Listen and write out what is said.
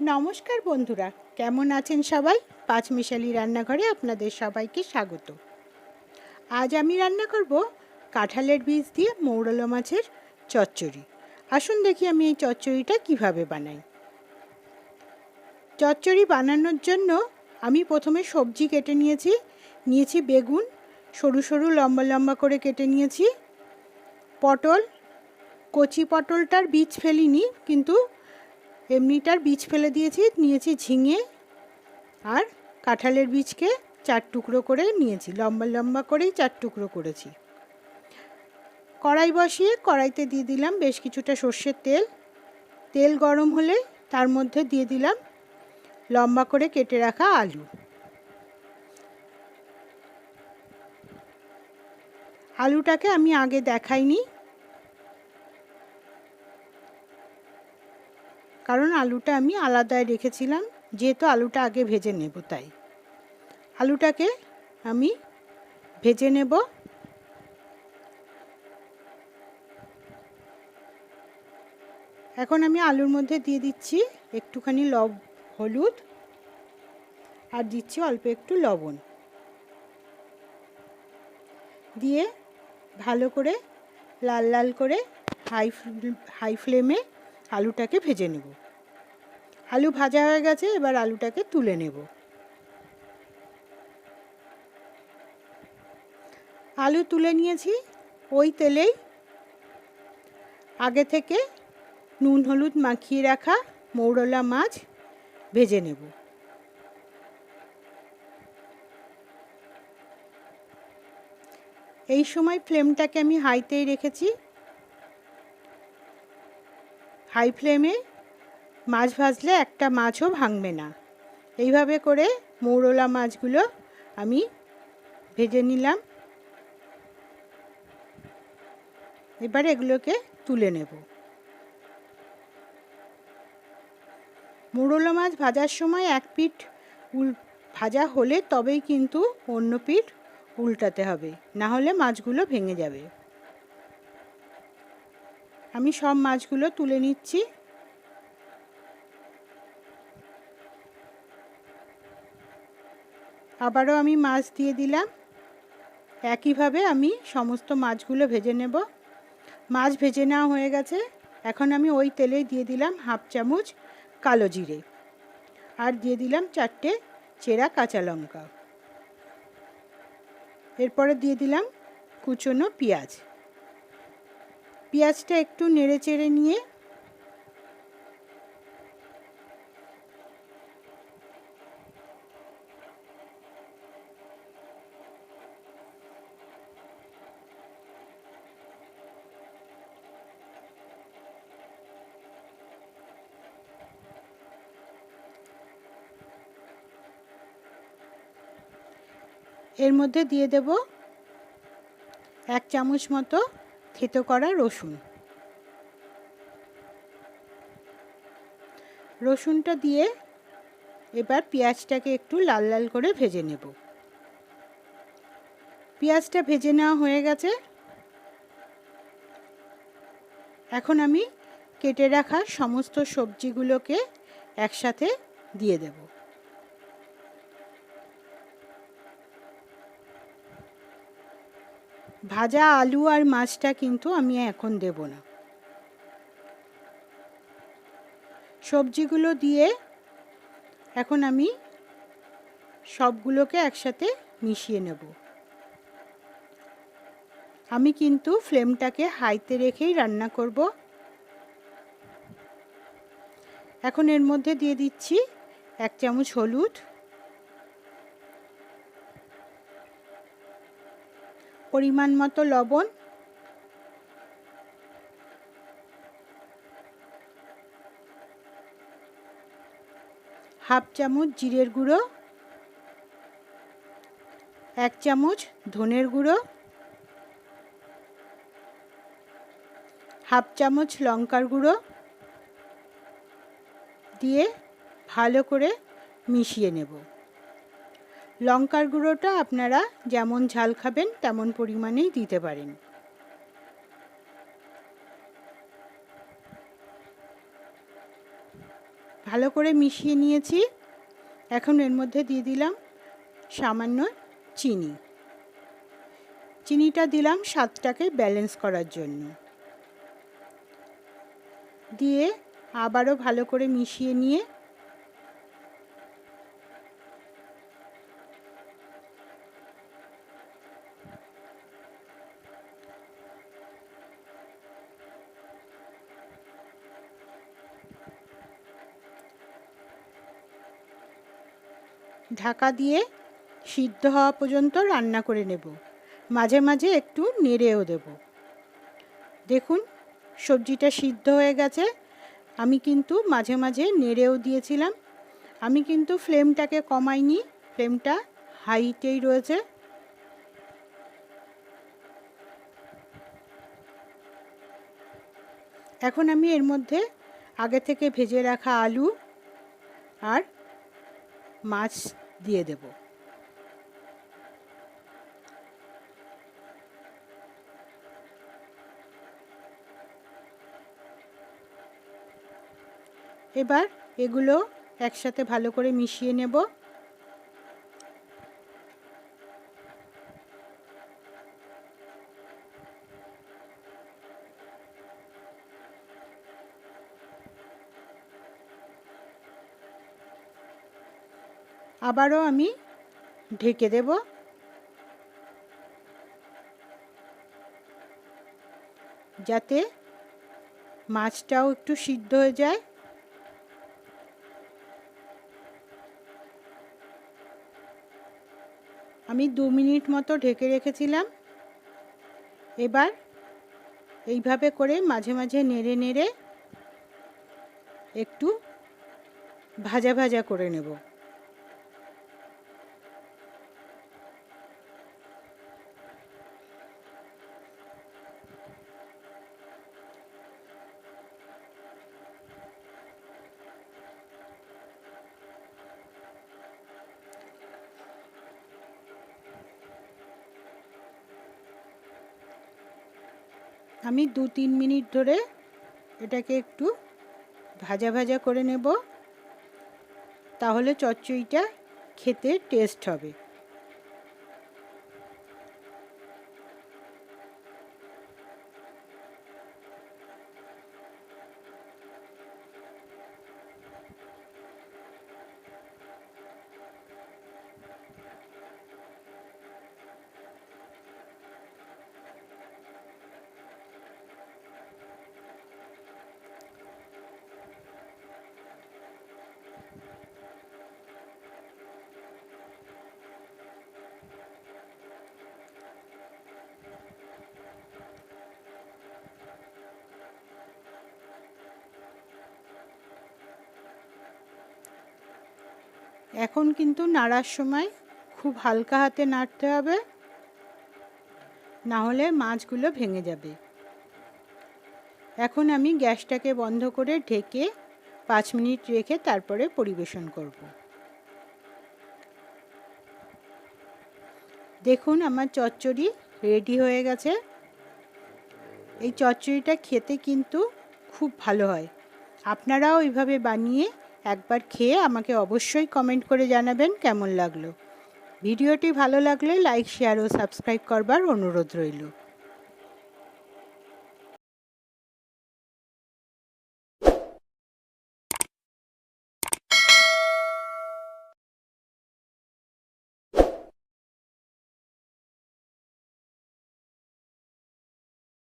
নমস্কার বন্ধুরা, কেমন আছেন সবাই? পাঁচমিশালি রান্নাঘরে আপনাদের সবাইকে স্বাগত। আজ আমি রান্না করব কাঁঠালের বীজ দিয়ে মৌরলা মাছের চচ্চড়ি। আসুন দেখি আমি এই চচ্চড়িটা কীভাবে বানাই। চচ্চড়ি বানানোর জন্য আমি প্রথমে সবজি কেটে নিয়েছি নিয়েছি বেগুন, সরু সরু লম্বা লম্বা করে কেটে নিয়েছি, পটল, কচি পটলটার বীজ ফেলিনি, কিন্তু এমনিটার বীজ ফেলে দিয়েছি, নিয়েছি ঝিঙে আর কাঁঠালের বীজকে চার টুকরো করে নিয়েছি, লম্বা লম্বা করেই চার টুকরো করেছি। কড়াই বসিয়ে কড়াইতে দিয়ে দিলাম বেশ কিছুটা সর্ষের তেল। তেল গরম হলে তার মধ্যে দিয়ে দিলাম লম্বা করে কেটে রাখা আলু। আলুটাকে আমি আগে দেখাইনি আলুটা আমি আলাদায় রেখেছিলাম, যেহেতু আলুটা আগে ভেজে নেব তাই। আলুটাকে আমি ভেজে নেব। এখন আমি আলুর মধ্যে দিয়ে দিচ্ছি একটুখানি লব, হলুদ, আর দিচ্ছি অল্প একটু লবণ। দিয়ে ভালো করে লাল লাল করে হাই হাই ফ্লেমে আলুটাকে ভেজে নেব। আলু ভাজা হয়ে গেছে, এবার আলুটাকে তুলে নেব। আলু তুলে নিয়েছি, ওই তেলেই আগে থেকে নুন হলুদ মাখিয়ে রাখা মৌরলা মাছ ভেজে নেব। এই সময় ফ্লেমটাকে আমি হাইতেই রেখেছি। হাই ফ্লেমে মাছ ভাজলে একটা মাছও ভাঙবে না। এইভাবে করে মৌরলা মাছগুলো আমি ভেজে নিলাম। এবার এগুলোকে তুলে নেব। মৌরলা মাছ ভাজার সময় এক পিঠ উল ভাজা হলে তবেই কিন্তু অন্য পিঠ উল্টাতে হবে, না হলে মাছগুলো ভেঙে যাবে। আমি সব মাছগুলো তুলে নিচ্ছি। আবারও আমি মাছ দিয়ে দিলাম। একইভাবে আমি সমস্ত মাছগুলো ভেজে নেব। মাছ ভেজে নেওয়া হয়ে গেছে। এখন আমি ওই তেলেই দিয়ে দিলাম হাফ চামচ কালো জিরে। আর দিয়ে দিলাম চারটে চেরা কাঁচা লঙ্কা। এরপরে দিয়ে দিলাম কুচনো পেঁয়াজ। পেঁয়াজটা একটু নেড়ে চেড়ে নিয়ে এর মধ্যে দিয়ে দেব এক চামচ মতো থেতো করা রসুন। রসুনটা দিয়ে এবার পেঁয়াজটাকে একটু লাল লাল করে ভেজে নেব। পেঁয়াজটা ভেজে নেওয়া হয়ে গেছে। এখন আমি কেটে রাখা সমস্ত সবজিগুলোকে একসাথে দিয়ে দেবো। ভাজা আলু আর মাছটা কিন্তু আমি এখন দেব না। সবজিগুলো দিয়ে এখন আমি সবগুলোকে একসাথে মিশিয়ে নেব। আমি কিন্তু ফ্লেমটাকে হাইতে রেখেই রান্না করব। এখন এর মধ্যে দিয়ে দিচ্ছি এক চামচ হলুদ পরিমাণ মতো লবণ। হাফ চামচ জিরের গুঁড়ো। এক চামচ ধনের গুঁড়ো। হাফ চামচ লঙ্কার গুঁড়ো। দিয়ে ভালো করে মিশিয়ে নেব। লঙ্কার গুঁড়োটা আপনারা যেমন ঝাল খাবেন, তেমন পরিমাণেই দিতে পারেন। ভালো করে মিশিয়ে নিয়েছি। এখন এর মধ্যে দিয়ে দিলাম সামান্য চিনি। চিনিটা দিলাম স্বাদটাকে ব্যালেন্স করার জন্য। দিয়ে আবারও ভালো করে মিশিয়ে নিয়ে ঢাকা দিয়ে সিদ্ধ হওয়া পর্যন্ত রান্না করে নেব। মাঝে মাঝে একটু নেড়েও দেব। দেখুন, সবজিটা সিদ্ধ হয়ে গেছে। আমি কিন্তু মাঝে মাঝে নেড়েও দিয়েছিলাম। আমি কিন্তু ফ্লেমটাকে কমাইনি। ফ্লেমটা হাইটেই রয়েছে। এখন আমি এর মধ্যে আগে থেকে ভেজে রাখা আলু আর মাছ দিয়ে দেব। এবার এগুলো একসাথে ভালো করে মিশিয়ে নেব। আবারও আমি ঢেকে দেব। যাতে মাছটাও একটু সিদ্ধ হয়ে যায়। আমি দু মিনিট মতো ঢেকে রেখেছিলাম। এবার এইভাবে করে মাঝে মাঝে নেড়ে নেড়ে একটু ভাজা ভাজা করে নেব। আমি দু তিন মিনিট ধরে এটাকে একটু ভাজা ভাজা করে নেব। তাহলে চচ্চইটা খেতে টেস্ট হবে। এখন কিন্তু নাড়ার সময় খুব হালকা হাতে নাড়তে হবে। না হলে মাছগুলো ভেঙে যাবে। এখন আমি গ্যাসটাকে বন্ধ করে ঢেকে পাঁচ মিনিট রেখে তারপরে পরিবেশন করব। দেখুন আমার চচ্চড়ি রেডি হয়ে গেছে। এই চচ্চড়িটা খেতে কিন্তু খুব ভালো হয়। আপনারাও এইভাবে বানিয়ে একবার খেয়ে আমাকে অবশ্যই কমেন্ট করে জানাবেন কেমন লাগল। ভিডিওটি ভালো লাগলে লাইক শেয়ার ও সাবস্ক্রাইব করবার অনুরোধ রইল।